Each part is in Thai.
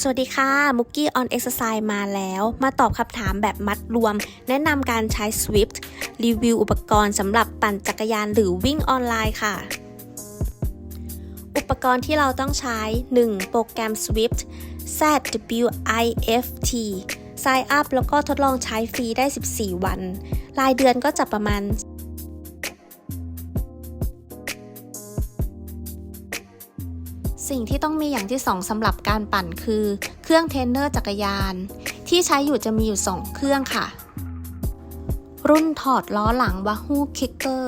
สวัสดีค่ะ มุกกี้ออนเอ็กซ์ไซส์มาแล้ว มาตอบคำถามแบบมัดรวม แนะนำการใช้ Swift รีวิวอุปกรณ์สำหรับปั่นจักรยานหรือวิ่งออนไลน์ค่ะ อุปกรณ์ที่เราต้องใช้ 1. โปรแกรม Swift Z W I F T Sign up แล้วก็ทดลองใช้ฟรีได้ 14 วัน รายเดือนก็จะประมาณ สิ่งที่ต้องมีอย่างที่สองสำหรับการปั่นคือ เครื่องเทรนเนอร์จักรยาน ที่ใช้อยู่จะมีอยู่ 2 เครื่องค่ะ รุ่นถอดล้อหลัง Wahoo Kicker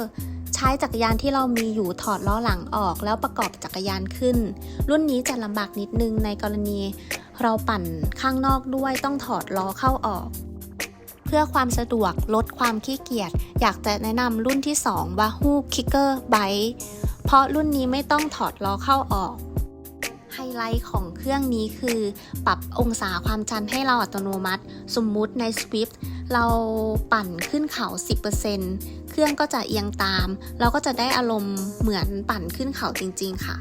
ใช้จักรยานที่เรามีอยู่ถอดล้อหลังออกแล้วประกอบจักรยานขึ้น รุ่นนี้จะลำบากนิดนึงในกรณี เราปั่นข้างนอกด้วยต้องถอดล้อเข้าออก เพื่อความสะดวกลดความขี้เกียจอยากจะแนะนำรุ่นที่2 Wahoo Kicker Bike เพราะรุ่นนี้ไม่ต้องถอดล้อเข้าออก ไฮไลท์ของเครื่องนี้คือปรับองศาความชันให้เราอัตโนมัติ สมมุติใน Swift เราปั่นขึ้นเขา 10%เครื่องก็จะเอียงตาม เราก็จะได้อารมณ์เหมือนปั่นขึ้นเขาจริง ๆ ค่ะ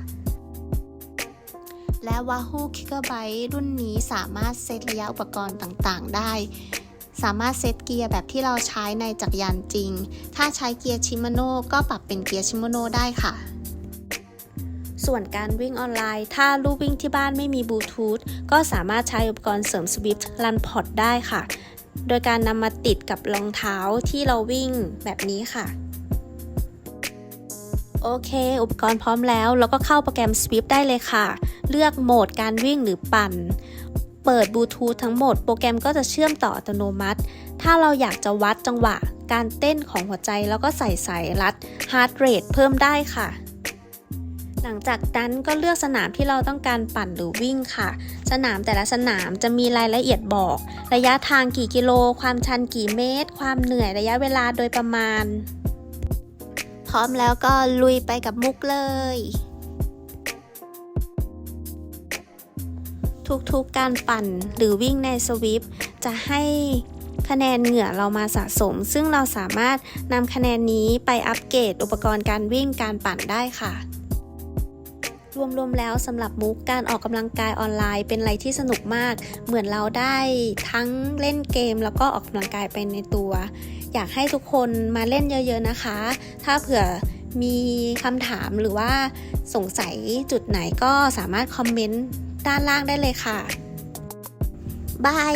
และ Wahoo Gigabyte รุ่นนี้สามารถเซตระยะอุปกรณ์ต่างๆ ได้ สามารถเซตเกียร์แบบที่เราใช้ในจักรยานจริง ถ้าใช้เกียร์ชิมโนก็ปรับเป็นเกียร์ชิมโนได้ค่ะ ส่วนการวิ่งออนไลน์ ถ้าลูกวิ่งที่บ้านไม่มีบลูทูธก็สามารถใช้อุปกรณ์เสริม Swift Run Pod ได้ค่ะ โดยการนำมาติดกับรองเท้าที่เราวิ่งแบบนี้ค่ะโอเค อุปกรณ์พร้อมแล้ว เราก็เข้าโปรแกรม Swift ได้เลยค่ะ เลือกโหมดการวิ่งหรือปั่น เปิดบลูทูธทั้งหมด โปรแกรมก็จะเชื่อมต่ออัตโนมัติ ถ้าเราอยากจะวัดจังหวะ การเต้นของหัวใจ แล้วก็ใส่สายรัด Heart Rate เพิ่มได้ค่ะ หลังจากนั้นก็เลือกสนามที่เราต้องการปั่นหรือวิ่งค่ะ สนามแต่ละสนามจะมีรายละเอียดบอก ระยะทางกี่กิโล ความชันกี่เมตร ความเหนื่อยระยะเวลาโดยประมาณ พร้อมแล้วก็ลุยไปกับมุกเลยทุกๆการปั่นหรือวิ่งในสวิฟจะให้คะแนนเหงื่อเรามาสะสม ซึ่งเราสามารถนำคะแนนนี้ไปอัปเกรดอุปกรณ์การวิ่งการปั่นได้ค่ะ รวมๆแล้วสำหรับมุกการออกกำลังกายออนไลน์ เป็นอะไรที่สนุกมาก เหมือนเราได้ทั้งเล่นเกม แล้วก็ออกกำลังกายไปในตัว อยากให้ทุกคนมาเล่นเยอะ ๆนะคะ ถ้าเผื่อมีคำถามหรือว่าสงสัยจุดไหนก็สามารถคอมเมนต์ด้านล่างได้เลยค่ะบาย